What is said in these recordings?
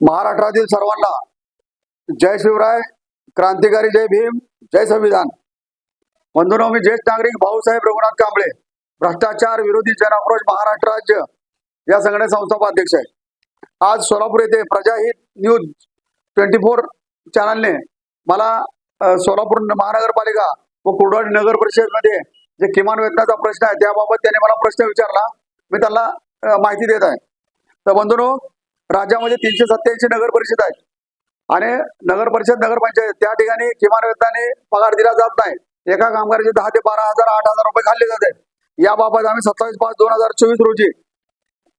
महाराष्ट्रातील सर्वांना जय शिवराय क्रांतिकारी जय भीम जय संविधान. बंधुनो मी ज्येष्ठ नागरिक भाऊसाहेब रघुनाथ कांबळे भ्रष्टाचार विरोधी जनाक्रोश महाराष्ट्र राज्य या संघटने संस्थापक अध्यक्ष आहे. आज सोलापूर येथे प्रजाहित न्यूज ट्वेंटी फोर चॅनलने मला सोलापूर महानगरपालिका व कुर्डवाडी नगर परिषदमध्ये जे किमान वेतनाचा प्रश्न आहे त्याबाबत त्यांनी मला प्रश्न विचारला. मी त्यांना माहिती देत आहे. तर बंधूंनो राज्यामध्ये तीनशे सत्याऐंशी नगर परिषद आहेत. आणि नगर परिषद नगरपंचायत त्या ठिकाणी किमान वेतनाने पगार दिला जात नाही. एका कामगाराचे दहा ते बारा हजार आठ हजार रुपये खाल्ले जाते. याबाबत आम्ही सत्तावीस पाच दोन हजार चोवीस रोजी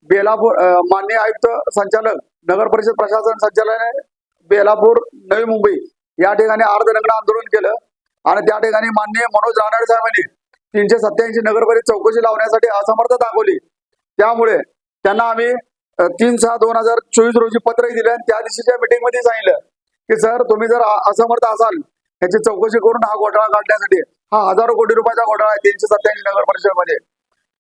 बेलापूर माननीय आयुक्त संचालक नगर परिषद प्रशासन संचालनालय बेलापूर नवी मुंबई या ठिकाणी अर्धनग्न आंदोलन केलं. आणि त्या ठिकाणी माननीय मनोज रानडे साहेबांनी तीनशे सत्याऐंशी नगरपरिषद चौकशी लावण्यासाठी असमर्थ दाखवली. त्यामुळे त्यांना आम्ही तीन सहा दोन हजार चोवीस रोजी पत्रही दिले आणि त्या दिवशीच्या मीटिंगमध्ये सांगितलं की सर तुम्ही जर असमर्थ असाल याची चौकशी करून हा घोटाळा काढण्यासाठी हा हजारो कोटी रुपयाचा घोटाळा आहे तीनशे सत्याऐंशी नगर परिषदेमध्ये.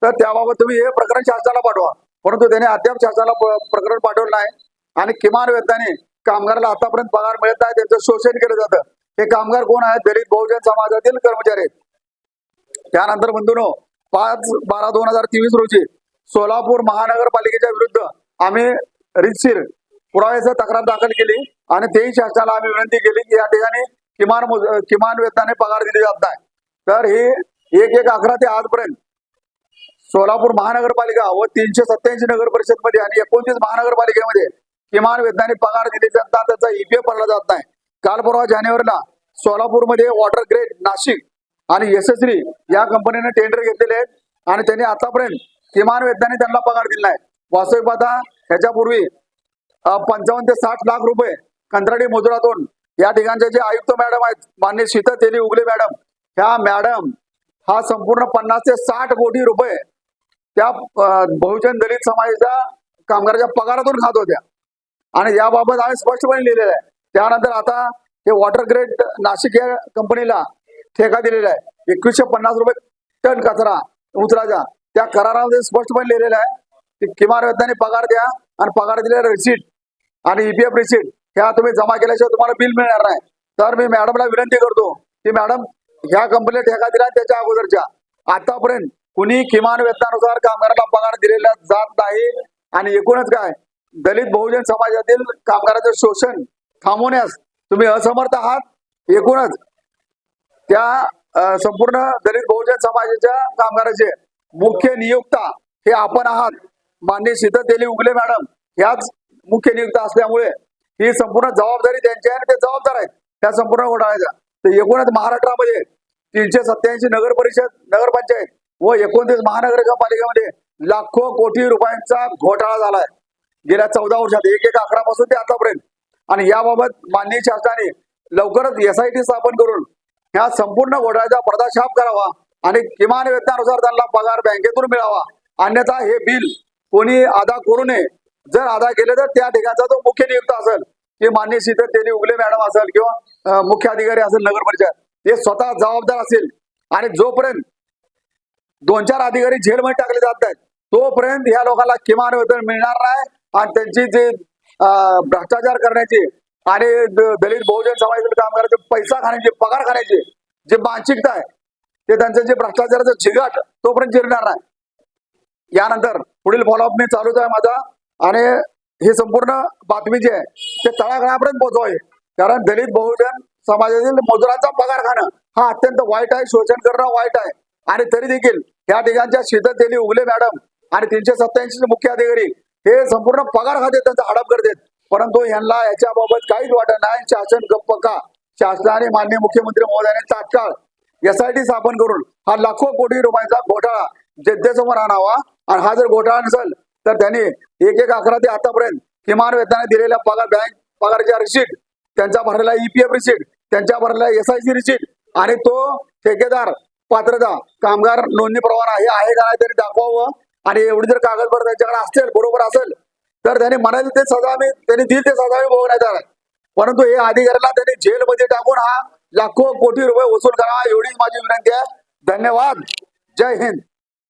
तर त्याबाबत तुम्ही हे प्रकरण शासनाला पाठवा. परंतु त्याने अद्याप शासनाला प्रकरण पाठवलं नाही. आणि किमान वेतनाने कामगाराला आतापर्यंत पगार मिळत नाही त्यांचं शोषण केलं जातं. हे कामगार कोण आहेत? दलित बहुजन समाजातील कर्मचारी आहेत. त्यानंतर बंधूनो पाच बारा दोन हजार तेवीस रोजी सोलापूर महानगरपालिकेच्या विरुद्ध आम्ही रितशीर पुराव्याचं तक्रार दाखल केली आणि तेही शासनाला आम्ही विनंती केली की या ठिकाणी किमान किमान वेतनाने पगार दिले जात नाही. तर हे एक एक अकरा ते आजपर्यंत सोलापूर महानगरपालिका व तीनशे सत्याऐंशी नगर परिषदमध्ये आणि एकोणतीस महानगरपालिकेमध्ये किमान वेतनाने पगार दिले जातात त्याचा ईपीएफ भरला जात नाही. काल परवा जानेवारीला सोलापूरमध्ये वॉटर ग्रेड नाशिक आणि यशस्वी या कंपनीने टेंडर घेतलेले आहेत आणि त्यांनी आतापर्यंत किमान वेतनाने त्यांना पगार दिला आहे वास्तविक पाहता ह्याच्यापूर्वी पंचावन्न ते साठ लाख रुपये कंत्राटी मजुरातून या ठिकाणचे जे आयुक्त मॅडम आहेत मान्य शीतल तेली उगले मॅडम ह्या मॅडम हा संपूर्ण पन्नास ते साठ कोटी रुपये त्या बहुजन दलित समाजाच्या कामगाराच्या पगारातून खात होत्या. आणि याबाबत आम्ही स्पष्टपणे लिहिलेलं आहे. त्यानंतर आता हे वॉटर ग्रेड नाशिक या कंपनीला ठेका दिलेला आहे. एकवीसशे पन्नास रुपये टन कचरा उचलायचा. त्या करारामध्ये स्पष्टपणे लिहिलेलं आहे. किमान वेतनाने पगार द्या आणि पगार दिलेला रिसीट आणि ईपीएफ रिसीट ह्या तुम्ही जमा केल्याशिवाय तुम्हाला बिल मिळणार नाही. तर मी मॅडमला विनंती करतो की मॅडम ह्या कंपनीला ठेका दिला त्याच्या अगोदरच्या. आतापर्यंत कुणी किमान वेतनानुसार कामगाराला पगार दिलेला जात नाही. आणि एकूणच काय? दलित बहुजन समाजातील कामगाराचं शोषण थांबवण्यास तुम्ही असमर्थ आहात. एकूणच त्या संपूर्ण दलित बहुजन समाजाच्या कामगाराचे मुख्य नियुक्ता हे आपण आहात. माननीय सिद्ध तेली उगले मॅडम ह्याच मुख्य नियुक्त असल्यामुळे ही संपूर्ण जबाबदारी त्यांची आहे आणि ते जबाबदार आहेत. त्या संपूर्ण घोटाळ्याच्या. तर एकूणच महाराष्ट्रामध्ये तीनशे सत्याऐंशी नगर परिषद नगरपंचायत व एकोणतीस महानगरपालिकेमध्ये लाखो कोटी रुपयांचा घोटाळा झालाय. गेल्या चौदा वर्षात एक एक अकरा पासून ते आतापर्यंत. आणि याबाबत माननीय शासनाने लवकरच एसआयटी स्थापन करून ह्या संपूर्ण घोटाळ्याचा पडदाछाप करावा आणि किमान वेतनानुसार त्यांना पगार बँकेतून मिळावा. अन्यथा हे बिल कोणी अदा करू नये. जर अदा केले तर त्या ठिकाणचा जो मुख्य नियुक्त असेल. की मान्य शीतल तेली उगले मॅडम असेल किंवा मुख्य अधिकारी असेल नगर परिषद. ते स्वतः जबाबदार असेल. आणि जोपर्यंत दोन चार अधिकारी झेलमध्ये टाकले जात आहेत तोपर्यंत या लोकांना किमान वेतन मिळणार नाही. आणि त्यांची जे भ्रष्टाचार करण्याची आणि दलित बहुजन समाजातील कामगारांचे पैसा खाण्याचे पगार खाण्याचे जे मानसिकता आहे ते त्यांचं जे भ्रष्टाचाराचं झिगाट तोपर्यंत जिरणार नाही. यानंतर पुढील फॉलोअप मी चालूच आहे माझा. आणि हे संपूर्ण बातमी जी आहे ते तळागाळापर्यंत पोहोचवाय कारण दलित बहुजन समाजातील मजुरांचा पगार खाणं हा अत्यंत वाईट आहे शोषण करणं वाईट आहे. आणि तरी देखील या ठिकाणच्या शीतल तेली उगले मॅडम आणि तीनशे सत्याऐंशी मुख्य अधिकारी हे संपूर्ण पगार खाते त्यांचा हडप करतात. परंतु यांना याच्याबाबत काहीच वाटत नाही. शासन गप्प का शासनाने मान्य मुख्यमंत्री महोदयाने तात्काळ एसआयटी स्थापन करून हा लाखो कोटी रुपयांचा घोटाळा जनतेसमोर आणावा. आणि हा जर घोटाळा नसेल तर त्यांनी एक एक अकरा ते आतापर्यंत किमान वेतनाने दिलेल्या पगार बँक पगारच्या रिसीट त्यांचा भरलेला ईपीएफ रिसीट त्यांच्या भरलेला एसआयसी रिसीट आणि तो ठेकेदार पात्रता कामगार नोंदणी परवाना हे आहे का नाही तरी दाखवावं. आणि एवढी जर कागदपत्र त्यांच्याकडे असतील बरोबर असेल तर त्यांनी म्हणाले ते सजा आम्ही त्यांनी दिल ते सजा मी भोगण्यात आला परंतु हे अधिकाऱ्याला त्यांनी जेलमध्ये टाकून हा लाखो कोटी रुपये वसूल करा एवढीच माझी विनंती आहे. धन्यवाद. जय हिंद.